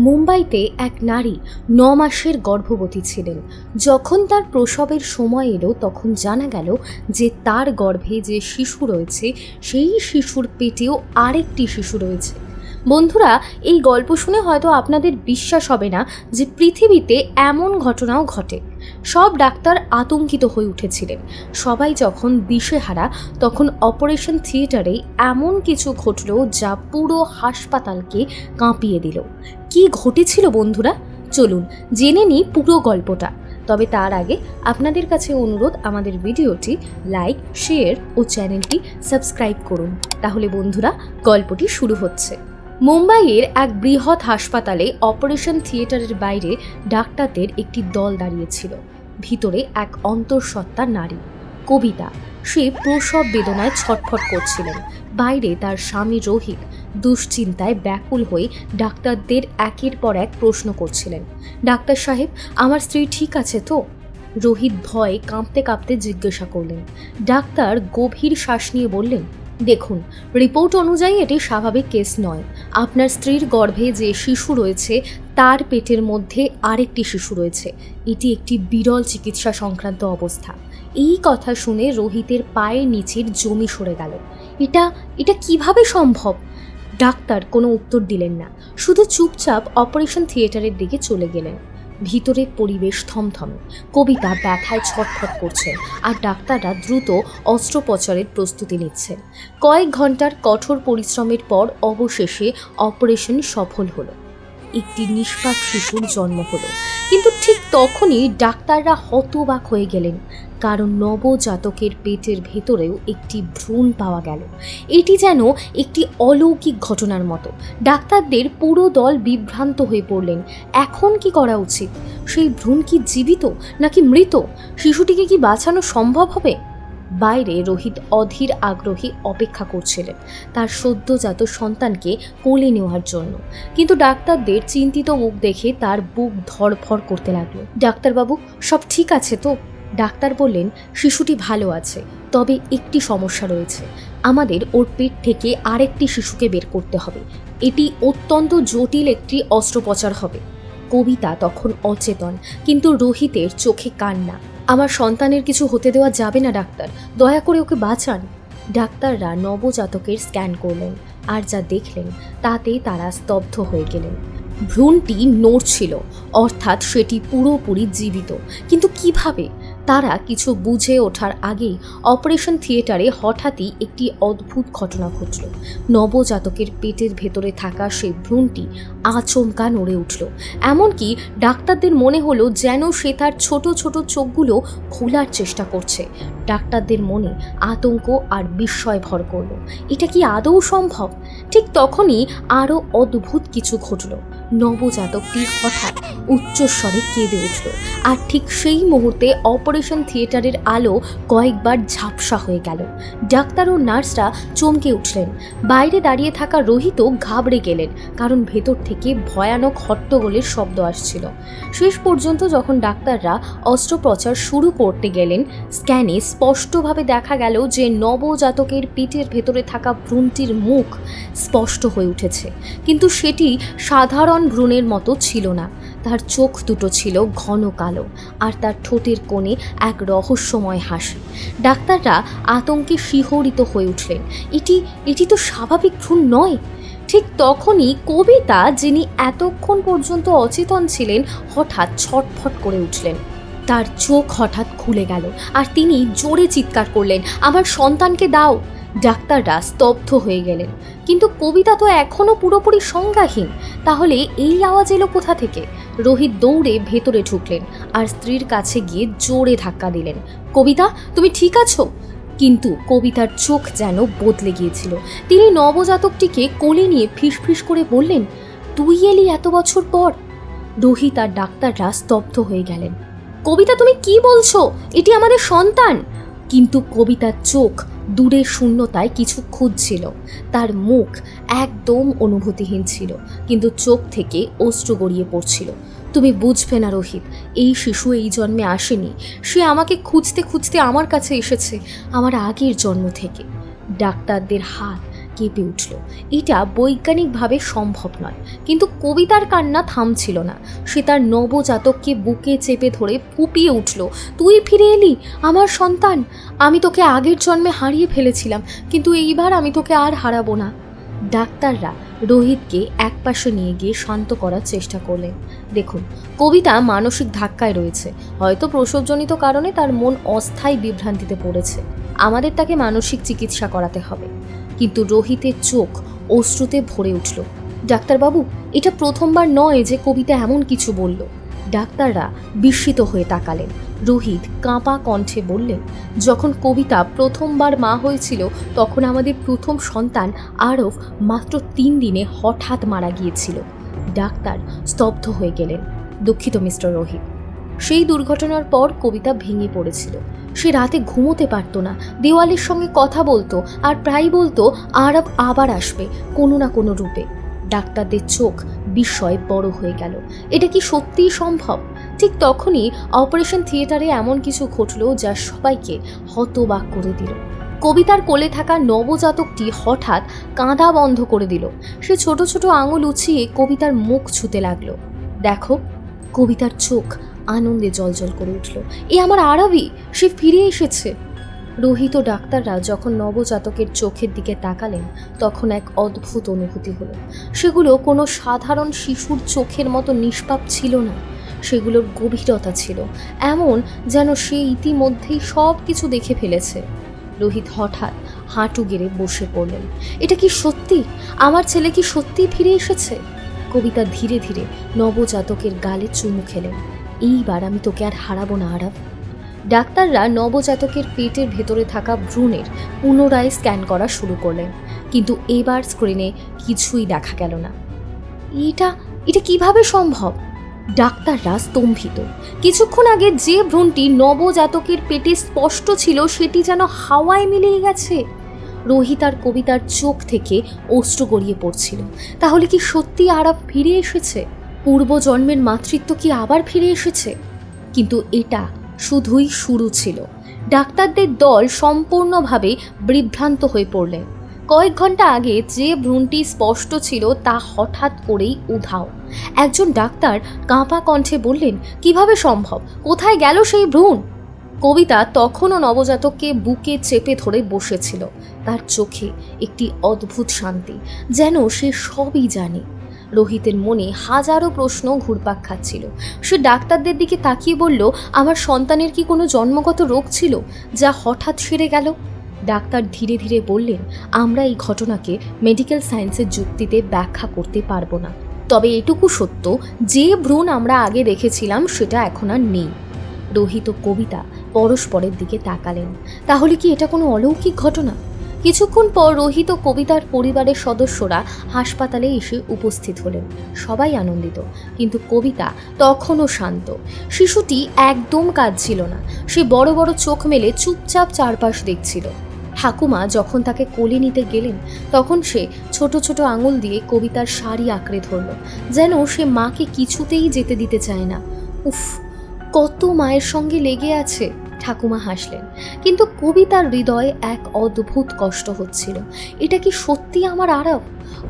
মুম্বাইতে এক নারী ন মাসের গর্ভবতী ছিলেন। যখন তার প্রসবের সময় এলো, তখন জানা গেল যে তার গর্ভে যে শিশু রয়েছে, সেই শিশুর পেটেও আরেকটি শিশু রয়েছে। বন্ধুরা, এই গল্প শুনে হয়তো আপনাদের বিশ্বাস হবে না যে পৃথিবীতে এমন ঘটনাও ঘটে। সব ডাক্তার আতঙ্কিত হয়ে উঠেছিলেন। সবাই যখন দিশেহারা, তখন অপারেশন থিয়েটারে এমন কিছু ঘটল যা পুরো হাসপাতালকে কাঁপিয়ে দিল। কি ঘটেছিল বন্ধুরা? চলুন জেনে নিই পুরো গল্পটা। তবে তার আগে আপনাদের কাছে অনুরোধ, আমাদের ভিডিওটি লাইক, শেয়ার ও চ্যানেলটি সাবস্ক্রাইব করুন। তাহলে বন্ধুরা, গল্পটি শুরু হচ্ছে। মুম্বাইয়ের এক বৃহৎ হাসপাতালে অপারেশন থিয়েটারের বাইরে ডাক্তারদের একটি দল দাঁড়িয়েছিল। ভিতরে এক অন্তঃসত্ত্বা নারী। কবিতা, সে প্রসব বেদনায় ছটফট করছিলেন। বাইরে তার স্বামী রোহিত দুশ্চিন্তায় ব্যাকুল হয়ে ডাক্তারদের একের পর এক প্রশ্ন করছিলেন, ডাক্তার সাহেব, আমার স্ত্রী ঠিক আছে তো? রোহিত ভয়ে কাঁপতে কাঁপতে জিজ্ঞাসা করলেন, ডাক্তার গভীর শ্বাস নিয়ে বললেন দেখুন রিপোর্ট অনুযায়ী এটি স্বাভাবিক কেস নয়। আপনার স্ত্রীর গর্ভে যে শিশু রয়েছে, তার পেটের মধ্যে আরেকটি শিশু রয়েছে। এটি একটি বিরল চিকিৎসা সংক্রান্ত অবস্থা। এই কথা শুনে রোহিতের পায়ের নিচের জমি সরে গেল। এটা এটা কীভাবে সম্ভব? ডাক্তার কোনো উত্তর দিলেন না। শুধু চুপচাপ অপারেশন থিয়েটারের দিকে চলে গেলেন। ভিতরের পরিবেশ থমথমে। কবিতা ব্যথায় ছটফট করছে আর ডাক্তাররা দ্রুত অস্ত্রোপচারের প্রস্তুতি নিচ্ছে। কয়েক ঘণ্টার কঠোর পরিশ্রমের পর অবশেষে অপারেশন সফল হলো। একটি নিষ্পাপ শিশুর জন্ম হলো। কিন্তু ঠিক তখনই ডাক্তাররা হতবাক হয়ে গেলেন, কারণ নবজাতকের পেটের ভেতরেও একটি ভ্রূণ পাওয়া গেল। এটি যেন একটি অলৌকিক ঘটনার মতো। ডাক্তারদের পুরো দল বিভ্রান্ত হয়ে পড়লেন। এখন কি করা উচিত? সেই ভ্রূণ কি জীবিত নাকি মৃত? শিশুটিকে কি বাঁচানো সম্ভব হবে? বাইরে রোহিত অধীর আগ্রহী অপেক্ষা করছিলেন। তার সদ্যজাত সন্তানকে কোলে নেওয়ার জন্য। কিন্তু ডাক্তারদের চিন্তিত মুখ দেখে তার বুক ধড়ফড় করতে লাগল। ডাক্তারবাবু, সব ঠিক আছে তো? ডাক্তার বললেন, শিশুটি ভালো আছে, তবে একটি সমস্যা রয়েছে। আমাদের ওর পেট থেকে আরেকটি শিশুকে বের করতে হবে। এটি অত্যন্ত জটিল একটি অস্ত্রোপচার হবে। কবিতা তখন অচেতন, কিন্তু রোহিতের চোখে কান্না। আমার সন্তানের কিছু হতে দেওয়া যাবে না, ডাক্তার। দয়া করে ওকে বাঁচান। ডাক্তাররা নবজাতকের স্ক্যান করলেন আর যা দেখলেন তাতে তারা স্তব্ধ হয়ে গেলেন। ভ্রূণটি নড়ছিল, অর্থাৎ সেটি পুরোপুরি জীবিত। কিন্তু কীভাবে? তারা কিছু বুঝে ওঠার আগেই অপারেশন থিয়েটারে হঠাৎই একটি অদ্ভুত ঘটনা ঘটল। নবজাতকের পেটের ভেতরে থাকা সেই ভ্রূণটি আচমকা নড়ে উঠল। এমনকি ডাক্তারদের মনে হলো যেন সে তার ছোট ছোট চোখগুলো খোলার চেষ্টা করছে। ডাক্তারদের মনে আতঙ্ক আর বিস্ময় ভর করল। এটা কি আদৌ সম্ভব? ঠিক তখনই আরও অদ্ভুত কিছু ঘটল। নবজাতকটি হঠাৎ উচ্চস্বরে কেঁদে উঠল। আর ঠিক সেই মুহূর্তে অপারেশন থিয়েটারের আলো কয়েকবার ঝাপসা হয়ে গেল। ডাক্তার ও নার্সরা চমকে উঠলেন। বাইরে দাঁড়িয়ে থাকা রোহিতও ঘাবড়ে গেলেন, কারণ ভেতর থেকে ভয়ানক হট্টগোলের শব্দ আসছিল। শেষ পর্যন্ত যখন ডাক্তাররা অস্ত্রোপচার শুরু করতে গেলেন, স্ক্যানে স্পষ্টভাবে দেখা গেল যে নবজাতকের পিঠের ভেতরে থাকা ভ্রূণটির মুখ স্পষ্ট হয়ে উঠেছে। কিন্তু সেটি সাধারণ ভ্রূণের মতো ছিল না। তার চোখ দুটো ছিল ঘন কালো, আর তার ঠোঁটের কোণে এক রহস্যময় হাসি। ডাক্তাররা আতঙ্কে শিহরিত হয়ে উঠলেন। এটি এটি তো স্বাভাবিক ভ্রূণ নয়। ঠিক তখনই কবিতা, যিনি এতক্ষণ পর্যন্ত অচেতন ছিলেন, হঠাৎ ছটফট করে উঠলেন। তার চোখ হঠাৎ খুলে গেল, আর তিনি জোরে চিৎকার করলেন, আমার সন্তানকে দাও। ডাক্তাররা স্তব্ধ হয়ে গেলেন। কিন্তু কবিতা তো এখনও পুরোপুরি সংজ্ঞাহীন। তাহলে এই আওয়াজ এলো কোথা থেকে? রোহিত দৌড়ে ভেতরে ঢুকলেন আর স্ত্রীর কাছে গিয়ে জোরে ধাক্কা দিলেন। কবিতা, তুমি ঠিক আছো? কিন্তু কবিতার চোখ যেন বদলে গিয়েছিল। তিনি নবজাতকটিকে কোলে নিয়ে ফিসফিস করে বললেন, তুই এলি এত বছর পর? রোহিত আর ডাক্তাররা স্তব্ধ হয়ে গেলেন। কবিতা, তুমি কি বলছো? এটি আমাদের সন্তান। কিন্তু কবিতার চোখ দূরের শূন্যতায় কিছু খুঁজছিল। তার মুখ একদম অনুভূতিহীন ছিল, কিন্তু চোখ থেকে অস্ত্র গড়িয়ে পড়ছিল। তুমি বুঝবে না রোহিত, এই শিশু এই জন্মে আসেনি। সে আমাকে খুঁজতে খুঁজতে আমার কাছে এসেছে, আমার আগের জন্ম থেকে। ডাক্তারদের হাত কেঁপে উঠল। এটা বৈজ্ঞানিকভাবে সম্ভব নয়। কিন্তু কবিতার কান্না থামছিল না। সে তার নবজাতককে বুকে চেপে ধরে ফুপিয়ে উঠল, তুই ফিরে এলি? আমার সন্তান, আমি তোকে আগের জন্মে হারিয়ে ফেলেছিলাম, কিন্তু এইবার আমি তোকে আর হারাবো না। ডাক্তাররা রোহিতকে একপাশে নিয়ে গিয়ে শান্ত করার চেষ্টা করলেন। দেখুন, কবিতা মানসিক ধাক্কায় রয়েছে। হয়তো প্রসবজনিত কারণে তার মন অস্থায়ী বিভ্রান্তিতে পড়েছে। আমাদের তাকে মানসিক চিকিৎসা করাতে হবে। কিন্তু রোহিতের চোখ অশ্রুতে ভরে উঠল। ডাক্তারবাবু, এটা প্রথমবার নয় যে কবিতা এমন কিছু বলল। ডাক্তাররা বিস্মিত হয়ে তাকালেন। রোহিত কাঁপা কণ্ঠে বললেন, যখন কবিতা প্রথমবার মা হয়েছিল, তখন আমাদের প্রথম সন্তান আরব মাত্র তিন দিনে হঠাৎ মারা গিয়েছিল। ডাক্তার স্তব্ধ হয়ে গেলেন। দুঃখিত মিস্টার রোহিত। সেই দুর্ঘটনার পর কবিতা ভেঙে পড়েছিল। সে রাতে ঘুমোতে পারতো না। দেওয়ালের সঙ্গে কথা বলতো আর প্রায় বলতো, আরব আবার আসবে, কোনো না কোনো রূপে। ডাক্তারদের চোখ বিস্ময় বড় হয়ে গেল। এটা কি সত্যিই সম্ভব? ঠিক তখনই অপারেশন থিয়েটারে এমন কিছু ঘটল যা সবাইকে হতবাক করে দিল। কবিতার কোলে থাকা নবজাতকটি হঠাৎ কাঁদা বন্ধ করে দিল। সে ছোট ছোট আঙুল উছিয়ে কবিতার মুখ ছুতে লাগল। দেখো, কবিতার চোখ আনন্দে জলজল করে উঠল। এ আমার আরবি? সে ফিরে এসেছে। রোহিত ডাক্তাররা যখন নবজাতকের চোখের দিকে তাকালেন, তখন এক অদ্ভুত অনুভূতি হলো। সেগুলো কোনো সাধারণ শিশুর চোখের মতো নিষ্পাপ ছিল না। সেগুলোর গভীরতা ছিল, এমন যেন সে ইতিমধ্যেই সব কিছু দেখে ফেলেছে। রোহিত হঠাৎ হাঁটু গেড়ে বসে পড়লেন। এটা কি সত্যি? আমার ছেলে কি সত্যিই ফিরে এসেছে? কবিতা ধীরে ধীরে নবজাতকের গালে চুমু খেলেন। এইবার আমি তোকে আর হারাবো না, আরাব। ডাক্তাররা নবজাতকের পেটের ভেতরে থাকা ভ্রূণের পুনরায় স্ক্যান করা শুরু করলেন, কিন্তু এবার স্ক্রিনে কিছুই দেখা গেল না। এটা এটা কীভাবে সম্ভব? ডাক্তাররা স্তম্ভিত। কিছুক্ষণ আগে যে ভ্রূণটি নবজাতকের পেটে স্পষ্ট ছিল, সেটি যেন হাওয়ায় মিলিয়ে গেছে। রোহিত আর কবিতার চোখ থেকে অশ্রু গড়িয়ে পড়ছিল। তাহলে কি সত্যি আরাব ফিরে এসেছে? পূর্বজন্মের মাতৃত্ব কি আবার ফিরে এসেছে? কিন্তু এটা শুধুই শুরু ছিল। ডাক্তারদের দল সম্পূর্ণভাবে বিভ্রান্ত হয়ে পড়লেন। কয়েক ঘণ্টা আগে যে ভ্রূণটি স্পষ্ট ছিল তা হঠাৎ করেই উধাও। একজন ডাক্তার কাঁপা কণ্ঠে বললেন, কীভাবে সম্ভব? কোথায় গেল সেই ভ্রূণ? কবিতা তখনও নবজাতককে বুকে চেপে ধরে বসেছিল। তার চোখে একটি অদ্ভুত শান্তি, যেন সে সবই জানে। রোহিতের মনে হাজারো প্রশ্ন ঘুরপাক খাচ্ছিল। সে ডাক্তারদের দিকে তাকিয়ে বলল, আমার সন্তানের কি কোনো জন্মগত রোগ ছিল, যা হঠাৎ সেরে গেল? ডাক্তার ধীরে ধীরে বললেন, আমরা এই ঘটনাকে মেডিকেল সায়েন্সের যুক্তিতে ব্যাখ্যা করতে পারব না। তবে এটুকু সত্য, যে ভ্রূণ আমরা আগে দেখেছিলাম সেটা এখন আর নেই। রোহিত কবিতা পরস্পরের দিকে তাকালেন। তাহলে কি এটা কোনো অলৌকিক ঘটনা? কিছুক্ষণ পর রোহিত ও কবিতার পরিবারের সদস্যরা হাসপাতালে এসে উপস্থিত হলেন। সবাই আনন্দিত, কিন্তু কবিতা তখনও শান্ত। শিশুটি একদম কাঁদছিল না। সে বড় বড় চোখ মেলে চুপচাপ চারপাশ দেখছিল। ঠাকুমা যখন তাকে কোলে নিতে গেলেন, তখন সে ছোট ছোট আঙুল দিয়ে কবিতার শাড়ি আঁকড়ে ধরল, যেন সে মাকে কিছুতেই যেতে দিতে চায় না। উফ, কত মায়ের সঙ্গে লেগে আছে। ঠাকুমা হাসলেন। কিন্তু কবিতার হৃদয়ে এক অদ্ভুত কষ্ট হচ্ছিল। এটা কি সত্যি আমার আরব?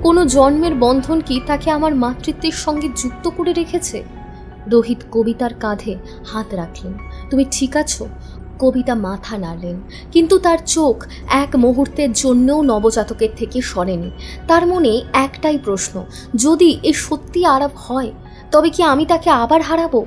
কোনো জন্মের বন্ধন কি তাকে আমার মাতৃত্বের সঙ্গে যুক্ত করে রেখেছে? রোহিত কবিতার কাঁধে হাত রাখলেন। তুমি ঠিক আছো? কবিতা মাথা নাড়লেন। কিন্তু তার চোখ এক মুহূর্তের জন্যও নবজাতকের থেকে সরেনি। তার মনে একটাই প্রশ্ন, যদি এ সত্যি আরব হয়, তবে কি আমি তাকে আবার হারাবো?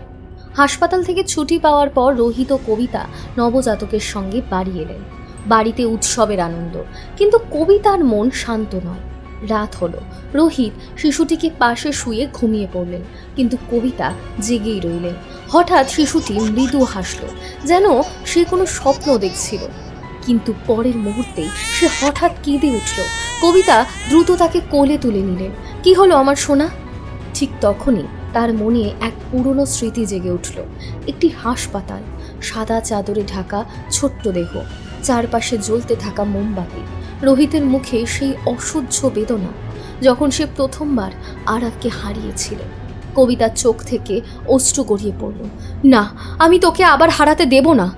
হাসপাতাল থেকে ছুটি পাওয়ার পর রোহিত ও কবিতা নবজাতকের সঙ্গে বাড়ি এলেন। বাড়িতে উৎসবের আনন্দ। কিন্তু কবিতার মন শান্ত নয়। রাত হলো। রোহিত শিশুটিকে পাশে শুয়ে ঘুমিয়ে পড়লেন। কিন্তু কবিতা জেগেই রইলেন। হঠাৎ শিশুটি মৃদু হাসল, যেন সে কোনো স্বপ্ন দেখছিল। কিন্তু পরের মুহূর্তেই সে হঠাৎ কেঁদে উঠল। কবিতা দ্রুত তাকে কোলে তুলে নিলেন। কি হলো আমার সোনা? ঠিক তখনই তার মনে এক পুরনো স্মৃতি জেগে উঠল। একটি হাসপাতাল, সাদা চাদরে ঢাকা, ছোট্ট দেহ, চারপাশে জ্বলতে থাকা মোমবাতি, রোহিতের মুখে সেই অসহ্য বেদনা যখন সে প্রথমবার আরাফকে হারিয়েছিল। কবিতার চোখ থেকে অশ্রু গড়িয়ে পড়ল, না, আমি তোকে আবার হারাতে দেব না।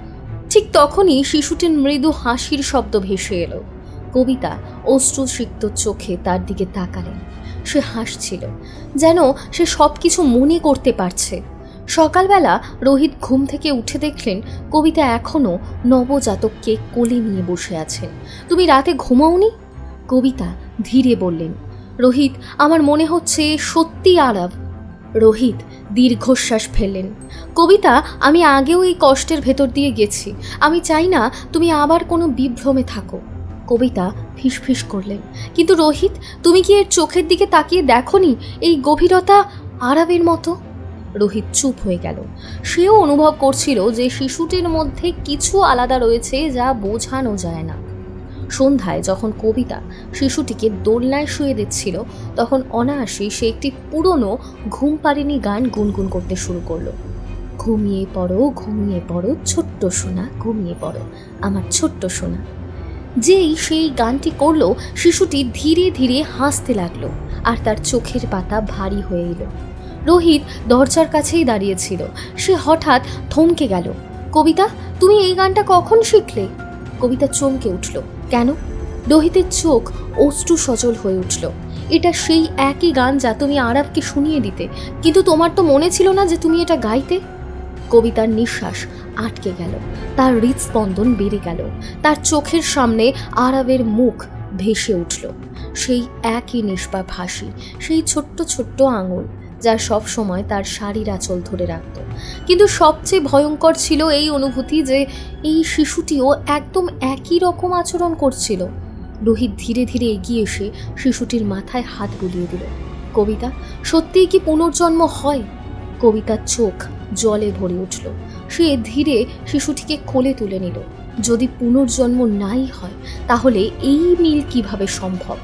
ঠিক তখনই শিশুটির মৃদু হাসির শব্দ ভেসে এলো। কবিতা অশ্রুসিক্ত চোখে তার দিকে তাকালেন। সে হাসছিল, যেন সে সব কিছু মনে করতে পারছে। সকালবেলা রোহিত ঘুম থেকে উঠে দেখলেন কবিতা এখনও নবজাতককে কোলে নিয়ে বসে আছেন তুমি রাতে ঘুমাওনি? কবিতা ধীরে বললেন, রোহিত, আমার মনে হচ্ছে সত্যি আরাব রোহিত দীর্ঘশ্বাস ফেললেন, কবিতা, আমি আগেও এই কষ্টের ভেতর দিয়ে গেছি। আমি চাই না তুমি আবার কোনো বিভ্রমে থাকো। কবিতা ফিসফিস করলেন। কিন্তু রোহিত, তুমি কি এর চোখের দিকে তাকিয়ে দেখনি এই গভীরতা আরবের মতো? রোহিত চুপ হয়ে গেল। সেও অনুভব করছিল যে শিশুটির মধ্যে কিছু আলাদা রয়েছে যা বোঝানো যায় না। সন্ধ্যায় যখন কবিতা শিশুটিকে দোলনায় শুয়ে দিচ্ছিল, তখন অনায়াসেই সে একটি পুরনো ঘুম পাড়েনি গান গুনগুন করতে শুরু করল। ঘুমিয়ে পড়ো ঘুমিয়ে পড়ো, ছোট্ট সোনা, ঘুমিয়ে পড়ো, আমার ছোট্ট সোনা। যেই সেই গানটি করল, শিশুটি ধীরে ধীরে হাসতে লাগল আর তার চোখের পাতা ভারী হয়ে এলো। রোহিত দরজার কাছেই দাঁড়িয়েছিল। সে হঠাৎ থমকে গেল। কবিতা, তুমি এই গানটা কখন শিখলে? কবিতা চমকে উঠল। কেন? রোহিতের চোখ অশ্রু সজল হয়ে উঠল। এটা সেই একই গান যা তুমি আরবকে শুনিয়ে দিতে, কিন্তু তোমার তো মনে ছিল না যে তুমি এটা গাইতে? কবিতার নিঃশ্বাস আটকে গেল। তার হৃদস্পন্দন বেড়ে গেল। তার চোখের সামনে আরবের মুখ ভেসে উঠল। সেই একই নিষ্পাপ হাসি, সেই ছোট্ট ছোট্ট আঙুল যা সব সময় তার শাড়ির আঁচল ধরে রাখত। কিন্তু সবচেয়ে ভয়ঙ্কর ছিল এই অনুভূতি যে এই শিশুটিও একদম একই রকম আচরণ করছিল। রোহিত ধীরে ধীরে এগিয়ে এসে শিশুটির মাথায় হাত বুলিয়ে দিল, কবিতা, সত্যিই কি পুনর্জন্ম হয়? কবিতার চোখ জলে ভরে উঠল। সে ধীরে শিশুটিকে কোলে তুলে নিল। যদি পুনর্জন্ম নাই হয়, তাহলে এই মিল কীভাবে সম্ভব?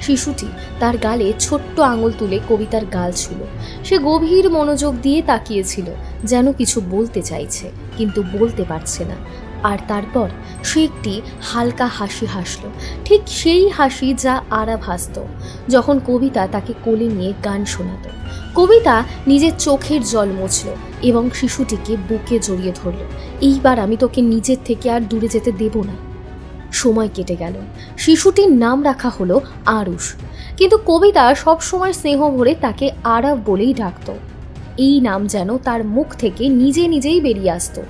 শিশুটি তার গালে ছোট্ট আঙুল তুলে কবিতার গাল ছিল। সে গভীর মনোযোগ দিয়ে তাকিয়েছিল, যেন কিছু বলতে চাইছে, কিন্তু বলতে পারছে না। আর তারপর সে একটি হালকা হাসি হাসল। ঠিক সেই হাসি যা আরাব হাসত, যখন কবিতা তাকে কোলে নিয়ে গান শোনাত। কবিতা নিজের চোখের জল মুছল এবং শিশুটিকে বুকে জড়িয়ে ধরল। এইবার আমি তোকে নিজের থেকে আর দূরে যেতে দেব না। সময় কেটে গেল। শিশুটির নাম রাখা হলো আরুষ। কিন্তু কবিতা সবসময় স্নেহ ভরে তাকে আরাব বলেই ডাকত। এই নাম যেন তার মুখ থেকে নিজে নিজেই বেরিয়ে আসতো।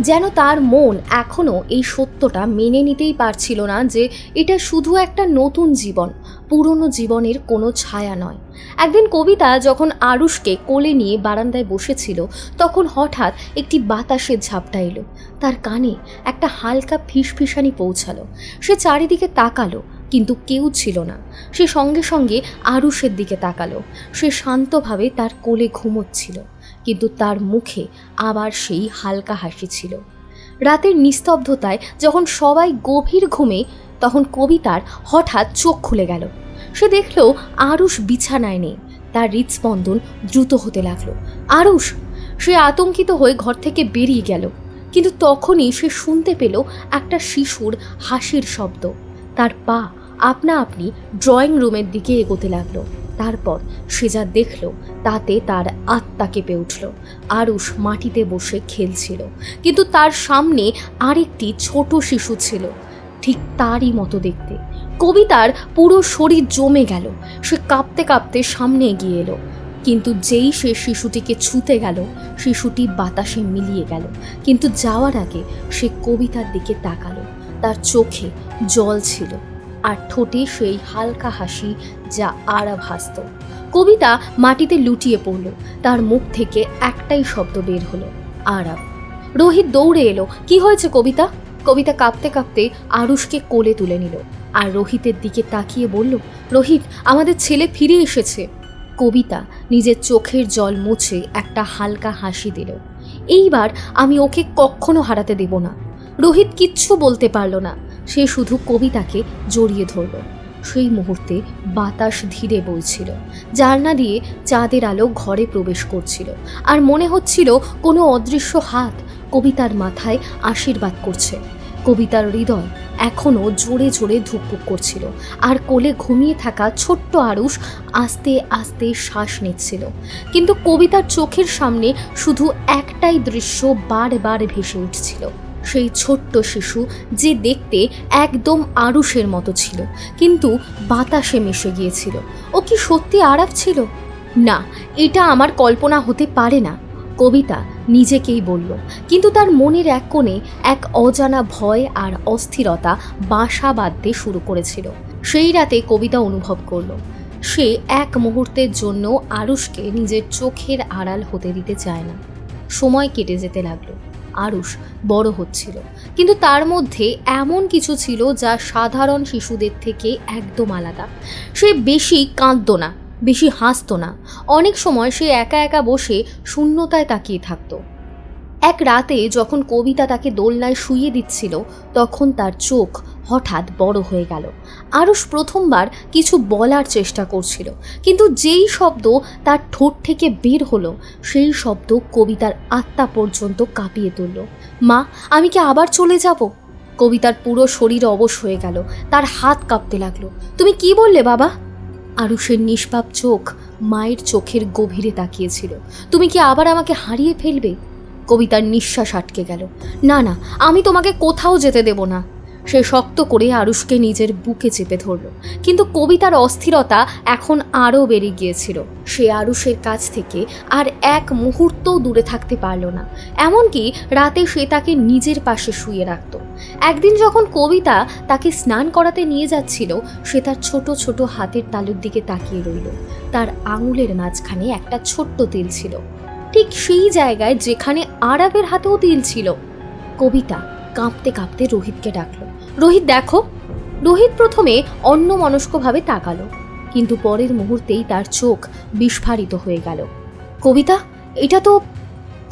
যেন তার মন এখনও এই সত্যটা মেনে নিতেই পারছিল না যে এটা শুধু একটা নতুন জীবন, পুরনো জীবনের কোনো ছায়া নয়। একদিন কবিতা যখন আরুষকে কোলে নিয়ে বারান্দায় বসেছিল, তখন হঠাৎ একটি বাতাসের ঝাপটা এলো। তার কানে একটা হালকা ফিসফিসানি পৌঁছালো। সে চারিদিকে তাকালো, কিন্তু কেউ ছিল না। সে সঙ্গে সঙ্গে আরুষের দিকে তাকালো। সে শান্তভাবে তার কোলে ঘুমোচ্ছিল। কিন্তু তার মুখে আবার সেই হালকা হাসি ছিল। রাতের নিস্তব্ধতায় যখন সবাই গভীর ঘুমে, তখন কবিতার হঠাৎ চোখ খুলে গেল। সে দেখল আরুষ বিছানায় নেই, তার হৃদস্পন্দন দ্রুত হতে লাগল। আরুষ! সে আতঙ্কিত হয়ে ঘর থেকে বেরিয়ে গেল, কিন্তু তখনই সে শুনতে পেল একটা শিশুর হাসির শব্দ। তার পা আপনা আপনি ড্রয়িং রুমের দিকে এগোতে লাগল। তারপর সে যা দেখল, তাতে তার আত্মা কেঁপে উঠল। আরুষ মাটিতে বসে খেলছিল। কিন্তু তার সামনে আরেকটি ছোট শিশু ছিল। ঠিক তারই মতো দেখতে। কবিতার পুরো শরীর জমে গেল। সে কাঁপতে কাঁপতে সামনে এগিয়ে এলো। কিন্তু যেই সে শিশুটিকে ছুতে গেল, শিশুটি বাতাসে মিলিয়ে গেল। কিন্তু যাওয়ার আগে সে কবিতার দিকে তাকালো। তার চোখে জল ছিল। আর ঠোঁটে সেই হালকা হাসি যা আরাব হাসত কবিতা মাটিতে লুটিয়ে পড়ল। তার মুখ থেকে একটাই শব্দ বের হলো আরাব রোহিত দৌড়ে এলো। কি হয়েছে কবিতা? কবিতা কাঁপতে কাঁপতে আরুষকে কোলে তুলে নিল আর রোহিতের দিকে তাকিয়ে বলল, রোহিত, আমাদের ছেলে ফিরে এসেছে। কবিতা নিজের চোখের জল মুছে একটা হালকা হাসি দিল। এইবার আমি ওকে কখনো হারাতে দেব না। রোহিত কিচ্ছু বলতে পারল না। সে শুধু কবিতাকে জড়িয়ে ধরল। সেই মুহূর্তে বাতাস ধীরে বইছিল। জানলা দিয়ে চাঁদের আলো ঘরে প্রবেশ করছিল। আর মনে হচ্ছিল কোনো অদৃশ্য হাত কবিতার মাথায় আশীর্বাদ করছে। কবিতার হৃদয় এখনও জোরে জোরে ধুকপুক করছিল। আর কোলে ঘুমিয়ে থাকা ছোট্ট আরুষ আস্তে আস্তে শ্বাস নিচ্ছিল। কিন্তু কবিতার চোখের সামনে শুধু একটাই দৃশ্য বারবার ভেসে উঠছিল। সেই ছোট্ট শিশু যে দেখতে একদম আড়ুষের মতো ছিল, কিন্তু বাতাসে মিশে গিয়েছিল। ও কি সত্যি আরাপ ছিল? না, এটা আমার কল্পনা হতে পারে না, কবিতা নিজেকেই বলল। কিন্তু তার মনের এক কোণে এক অজানা ভয় আর অস্থিরতা বাসা বাঁধতে শুরু করেছিল। সেই রাতে কবিতা অনুভব করল, সে এক মুহূর্তের জন্য আরুষকে নিজের চোখের আড়াল হতে দিতে চায় না। সময় কেটে যেতে লাগল। আরুষ বড় হচ্ছিল। কিন্তু তার মধ্যে এমন কিছু ছিল যা সাধারণ শিশুদের থেকে একদম আলাদা। সে বেশি কাঁদতো না, বেশি হাসতো না। অনেক সময় সে একা একা বসে শূন্যতায় তাকিয়ে থাকতো। এক রাতে যখন কবিতা তাকে দোলনায় শুইয়ে দিচ্ছিল, তখন তার চোখ হঠাৎ বড় হয়ে গেল। আরুষ প্রথমবার কিছু বলার চেষ্টা করছিল। কিন্তু যেই শব্দ তার ঠোঁট থেকে বের হলো, সেই শব্দ কবিতার আত্মা পর্যন্ত কাঁপিয়ে তুলল। মা, আমি কি আবার চলে যাব? কবিতার পুরো শরীর অবশ হয়ে গেল, তার হাত কাঁপতে লাগল। তুমি কি বললে, বাবা? আরুষের নিষ্পাপ চোখ মায়ের চোখের গভীরে তাকিয়েছিল। তুমি কি আবার আমাকে হারিয়ে ফেলবে? কবিতার নিঃশ্বাস আটকে গেল। না না, আমি তোমাকে কোথাও যেতে দেব না। সে শক্ত করে আরুষকে নিজের বুকে চেপে ধরল। কিন্তু কবিতার অস্থিরতা এখন আরও বেড়ে গিয়েছিল। সে আরুষের কাছ থেকে আর এক মুহূর্তও দূরে থাকতে পারল না। এমনকি রাতে সে তাকে নিজের পাশে শুয়ে রাখত। একদিন যখন কবিতা তাকে স্নান করাতে নিয়ে যাচ্ছিল, সে তার ছোট ছোট হাতের তালুর দিকে তাকিয়ে রইল। তার আঙুলের মাঝখানে একটা ছোট্ট তিল ছিল। ঠিক সেই জায়গায় যেখানে আরবের হাতেও তিল ছিল। কবিতা কাঁপতে কাঁপতে রোহিতকে ডাকলো। রোহিত দেখো, রোহিত প্রথমে অন্য মনস্কভাবে তাকালো, কিন্তু পরের মুহূর্তেই তার চোখ বিস্ফারিত হয়ে গেল। কবিতা, এটা তো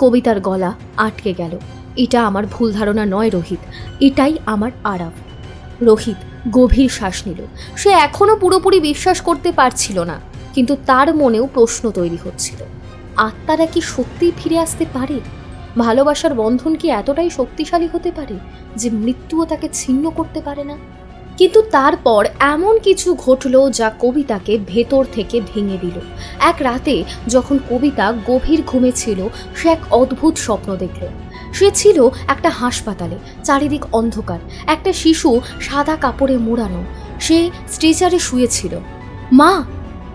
কবিতার গলা আটকে গেল। এটা আমার ভুল ধারণা নয় রোহিত, এটাই আমার আরাম রোহিত গভীর শ্বাস নিল। সে এখনও পুরোপুরি বিশ্বাস করতে পারছিল না, কিন্তু তার মনেও প্রশ্ন তৈরি হচ্ছিল। আত্মারা কি সত্যিই ফিরে আসতে পারে? ভালোবাসার বন্ধন কি এতটাই শক্তিশালী হতে পারে যে মৃত্যুও তাকে ছিন্ন করতে পারে না? কিন্তু তারপর এমন কিছু ঘটলো যা কবিতাকে ভেতর থেকে ভেঙে দিল। এক রাতে যখন কবিতা গভীর ঘুমে ছিল, সে এক অদ্ভুত স্বপ্ন দেখল। সে ছিল একটা হাসপাতালে, চারিদিক অন্ধকার। একটা শিশু সাদা কাপড়ে মোড়ানো। সে স্ট্রেচারে শুয়েছিল মা!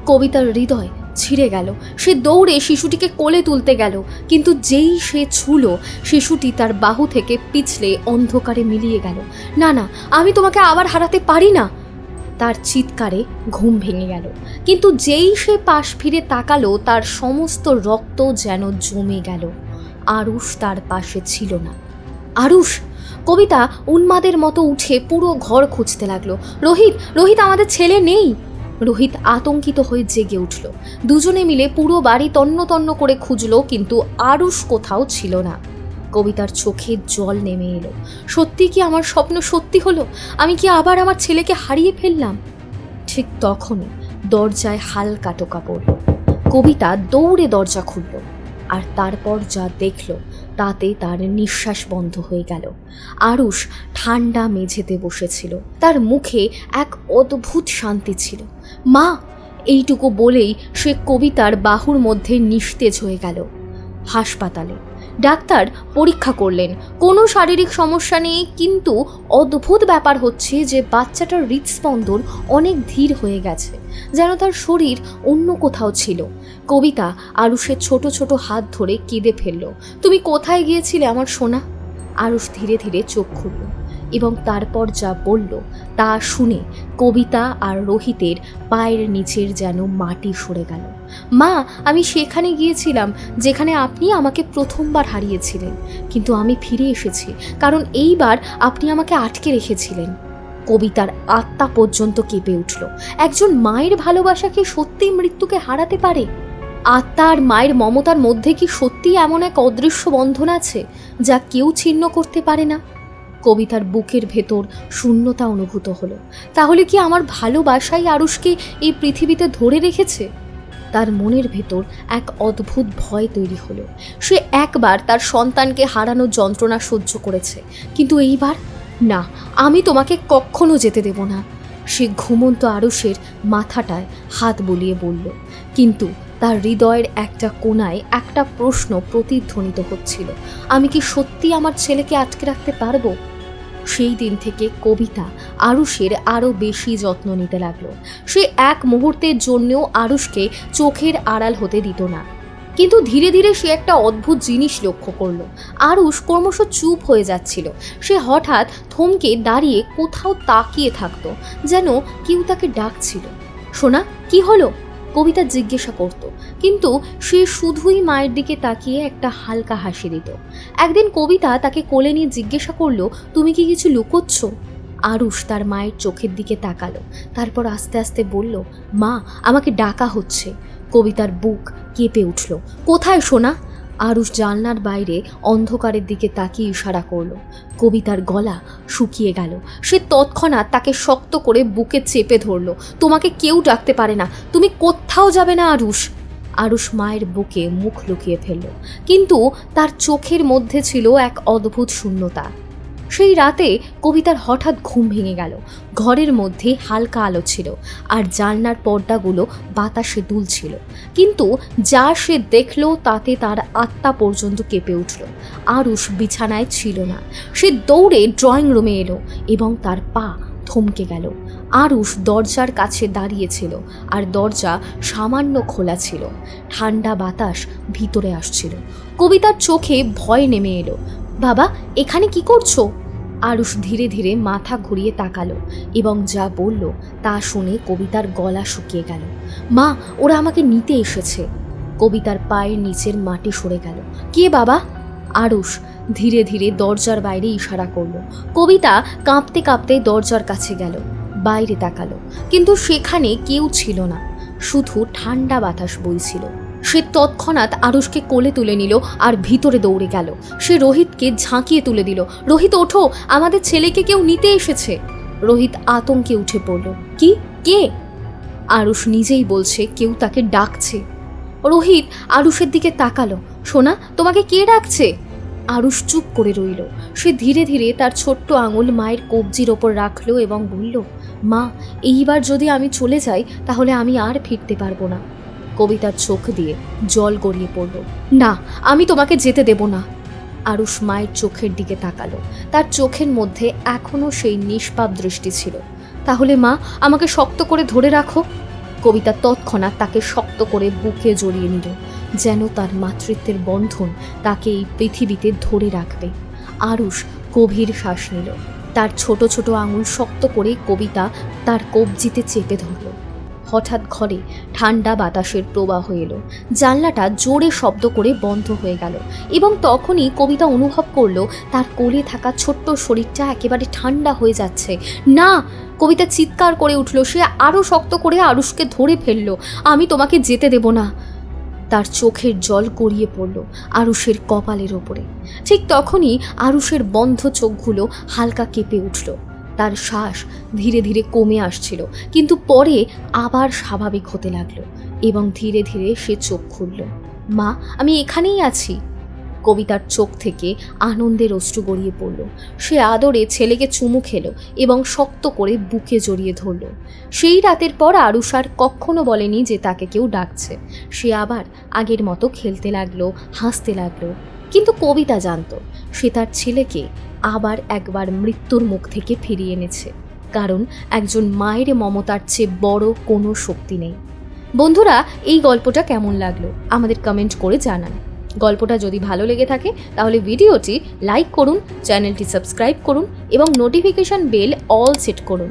কবিতার হৃদয় ছিঁড়ে গেল। সে দৌড়ে শিশুটিকে কোলে তুলতে গেল। কিন্তু যেই সে ছুল, শিশুটি তার বাহু থেকে পিছলে অন্ধকারে মিলিয়ে গেল। না না, আমি তোমাকে আবার হারাতে পারি না? তার চিৎকারে ঘুম ভেঙে গেল। কিন্তু যেই সে পাশ ফিরে তাকালো, তার সমস্ত রক্ত যেন জমে গেল। আরুষ তার পাশে ছিল না। আরুষ! কবিতা উন্মাদের মতো উঠে পুরো ঘর খুঁজতে লাগল। রোহিত রোহিত, আমাদের ছেলে নেই! রোহিত আতঙ্কিত হয়ে জেগে উঠল। দুজনে মিলে পুরো বাড়ি তন্ন তন্ন করে খুঁজলো, কিন্তু আরুষ কোথাও ছিল না। কবিতার চোখে জল নেমে এলো। সত্যি কি আমার স্বপ্ন সত্যি হলো? আমি কি আবার আমার ছেলেকে হারিয়ে ফেললাম? ঠিক তখনই দরজায় হালকা টোকা পড়ল। কবিতা দৌড়ে দরজা খুলল, আর তারপর যা দেখল তাতে তার নিঃশ্বাস বন্ধ হয়ে গেল। আরুষ ঠান্ডা মেঝেতে বসেছিল। তার মুখে এক অদ্ভুত শান্তি ছিল। মা! এইটুকু বলেই সে কবিতার বাহুর মধ্যে নিস্তেজ হয়ে গেল। হাসপাতালে ডাক্তার পরীক্ষা করলেন। কোনো শারীরিক সমস্যা নেই, কিন্তু অদ্ভুত ব্যাপার হচ্ছে যে বাচ্চাটার হৃদস্পন্দন অনেক ধীর হয়ে গেছে, যেন তার শরীর অন্য কোথাও ছিল। কবিতা আরুষের ছোট ছোট হাত ধরে কেঁদে ফেলল, তুমি কোথায় গিয়েছিলে আমার সোনা? আরুষ ধীরে ধীরে চোখ খুলল এবং তারপর যা বলল তা শুনে কবিতা আর রোহিতের পায়ের নিচের যেন মাটি সরে গেল। মা, আমি সেখানে গিয়েছিলাম, যেখানে আপনি আমাকে প্রথমবার হারিয়েছিলেন। কিন্তু আমি ফিরে এসেছি, কারণ এইবার আপনি আমাকে আটকে রেখেছিলেন। কবিতার আত্মা পর্যন্ত কেঁপে উঠল। একজন মায়ের ভালোবাসা কি সত্যিই মৃত্যুকে হারাতে পারে? আত্মা আর মায়ের মমতার মধ্যে কি সত্যি এমন এক অদৃশ্য বন্ধন আছে, যা কেউ ছিন্ন করতে পারে না? কবিতার বুকের ভেতর শূন্যতা অনুভূত হলো। তাহলে কি আমার ভালোবাসাই আরুষকে এই পৃথিবীতে ধরে রেখেছে? তার মনের ভেতর এক অদ্ভুত ভয় তৈরি হলো। সে একবার তার সন্তানকে হারানোর যন্ত্রণা সহ্য করেছে। কিন্তু এইবার, না, আমি তোমাকে কখনো যেতে দেব না। সে ঘুমন্ত আরুষের মাথাটায় হাত বলিয়ে বলল। কিন্তু তার হৃদয়ের একটা কোনায় একটা প্রশ্ন প্রতিধ্বনিত হচ্ছিল। আমি কি সত্যি আমার ছেলেকে আটকে রাখতে পারব? সেই দিন থেকে কবিতা আরুষের আরও বেশি যত্ন নিতে লাগল। সে এক মুহূর্তের জন্যও আরুষকে চোখের আড়াল হতে দিত না। কিন্তু ধীরে ধীরে সে একটা অদ্ভুত জিনিস লক্ষ্য করল। আরুষ ক্রমশ চুপ হয়ে যাচ্ছিল। সে হঠাৎ থমকে দাঁড়িয়ে কোথাও তাকিয়ে থাকতো, যেন কেউ তাকে ডাকছিল। সোনা, কি হলো? কবিতা জিজ্ঞাসা করত। কিন্তু সে শুধুই মায়ের দিকে তাকিয়ে একটা হালকা হাসি দিত। একদিন কবিতা তাকে কোলে নিয়ে জিজ্ঞাসা করল, তুমি কি কিছু লুকোচ্ছ? আরুষ তার মায়ের চোখের দিকে তাকালো। তারপর আস্তে আস্তে বলল, মা, আমাকে ডাকা হচ্ছে। কবিতার বুক কেঁপে উঠল। কোথায় সোনা? আরুষ জানলার বাইরে অন্ধকারের দিকে তাকিয়ে ইশারা করল। কবিতার গলা শুকিয়ে গেল। সে তৎক্ষণাৎ তাকে শক্ত করে বুকে চেপে ধরল। তোমাকে কেউ ডাকতে পারে না। তুমি কোথাও যাবে না, আরুষ। আরুষ মায়ের বুকে মুখ লুকিয়ে ফেলল। কিন্তু তার চোখের মধ্যে ছিল এক অদ্ভুত শূন্যতা। সেই রাতে কবিতার হঠাৎ ঘুম ভেঙে গেল। ঘরের মধ্যে হালকা আলো ছিল আর জানলার পর্দাগুলো বাতাসে দুলছিল। কিন্তু যা সে দেখল তাতে তার আত্মা পর্যন্ত কেঁপে উঠল। আরুষ বিছানায় ছিল না। সে দৌড়ে ড্রয়িং রুমে এলো এবং তার পা থমকে গেল। আরুষ দরজার কাছে দাঁড়িয়েছিল আর দরজা সামান্য খোলা ছিল। ঠান্ডা বাতাস ভিতরে আসছিল। কবিতার চোখে ভয় নেমে এলো। বাবা, এখানে কি করছ? আরুষ ধীরে ধীরে মাথা ঘুরিয়ে তাকালো এবং যা বলল তা শুনে কবিতার গলা শুকিয়ে গেল। মা, ওরা আমাকে নিতে এসেছে। কবিতার পায়ের নিচের মাটি সরে গেল। কে বাবা? আরুষ ধীরে ধীরে দরজার বাইরে ইশারা করল। কবিতা কাঁপতে কাঁপতে দরজার কাছে গেল, বাইরে তাকালো। কিন্তু সেখানে কেউ ছিল না, শুধু ঠান্ডা বাতাস বইছিল। সে তৎক্ষণাৎ আরুষকে কোলে তুলে নিল আর ভিতরে দৌড়ে গেল। সে রোহিতকে ঝাঁকিয়ে তুলে দিল। রোহিত, ওঠো, আমাদের ছেলেকে কেউ নিতে এসেছে। রোহিত আতঙ্কে উঠে পড়ল। কি? কে? আরুষ নিজেই বলছে, কেউ তাকে ডাকছে। রোহিত আরুষের দিকে তাকালো। সোনা, তোমাকে কে ডাকছে? আরুষ চুপ করে রইল। সে ধীরে ধীরে তার ছোট্ট আঙুল মায়ের কবজির ওপর রাখল এবং বলল, মা, এইবার যদি আমি চলে যাই, তাহলে আমি আর ফিরতে পারব না। কবিতার চোখ দিয়ে জল গড়িয়ে পড়ল। না, আমি তোমাকে যেতে দেব না। আরুষ মায়ের চোখের দিকে তাকালো। তার চোখের মধ্যে এখনও সেই নিষ্পাপ দৃষ্টি ছিল। তাহলে মা, আমাকে শক্ত করে ধরে রাখো। কবিতা তৎক্ষণাৎ তাকে শক্ত করে বুকে জড়িয়ে নিল, যেন তার মাতৃত্বের বন্ধন তাকে এই পৃথিবীতে ধরে রাখবে। আরুষ গভীর শ্বাস নিল। তার ছোট ছোট আঙুল শক্ত করে কবিতা তার কবজিতে চেপে ধরল। হঠাৎ ঘরে ঠান্ডা বাতাসের প্রবাহ এলো। জানলাটা জোরে শব্দ করে বন্ধ হয়ে গেল এবং তখনই কবিতা অনুভব করল, তার কোলে থাকা ছোট্ট শরীরটা একেবারে ঠান্ডা হয়ে যাচ্ছে। না! কবিতা চিৎকার করে উঠল, সে আরও শক্ত করে আরুষকে ধরে ফেলল, আমি তোমাকে যেতে দেব না। তার চোখের জল গড়িয়ে পড়ল আরুষের কপালের ওপরে। ঠিক তখনই আরুষের বন্ধ চোখগুলো হালকা কেঁপে উঠল। তার শ্বাস ধীরে ধীরে কমে আসছিল, কিন্তু পরে আবার স্বাভাবিক হতে লাগল এবং ধীরে ধীরে সে চোখ খুলল। মা, আমি এখানেই আছি। কবিতার চোখ থেকে আনন্দের অশ্রু গড়িয়ে পড়ল। সে আদরে ছেলেকে চুমু খেলো এবং শক্ত করে বুকে জড়িয়ে ধরল। সেই রাতের পর আরুষ আর কখনো বলেনি যে তাকে কেউ ডাকছে। সে আবার আগের মতো খেলতে লাগল, হাসতে লাগল, কিন্তু কবিতা জানতো সে তার ছেলেকে আবার একবার মৃত্যুর মুখ থেকে ফিরিয়ে এনেছে। কারণ একজন মায়ের মমতার চেয়ে বড় কোনো শক্তি নেই। বন্ধুরা, এই গল্পটা কেমন লাগল? আমাদের কমেন্ট করে জানান। গল্পটা যদি ভালো লেগে থাকে, তাহলে ভিডিওটি লাইক করুন, চ্যানেলটি সাবস্ক্রাইব করুন এবং নোটিফিকেশন বেল অল সেট করুন,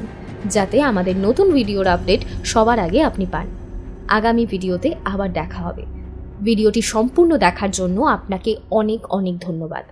যাতে আমাদের নতুন ভিডিওর আপডেট সবার আগে আপনি পান। আগামী ভিডিওতে আবার দেখা হবে। ভিডিওটি সম্পূর্ণ দেখার জন্য আপনাকে অনেক অনেক ধন্যবাদ।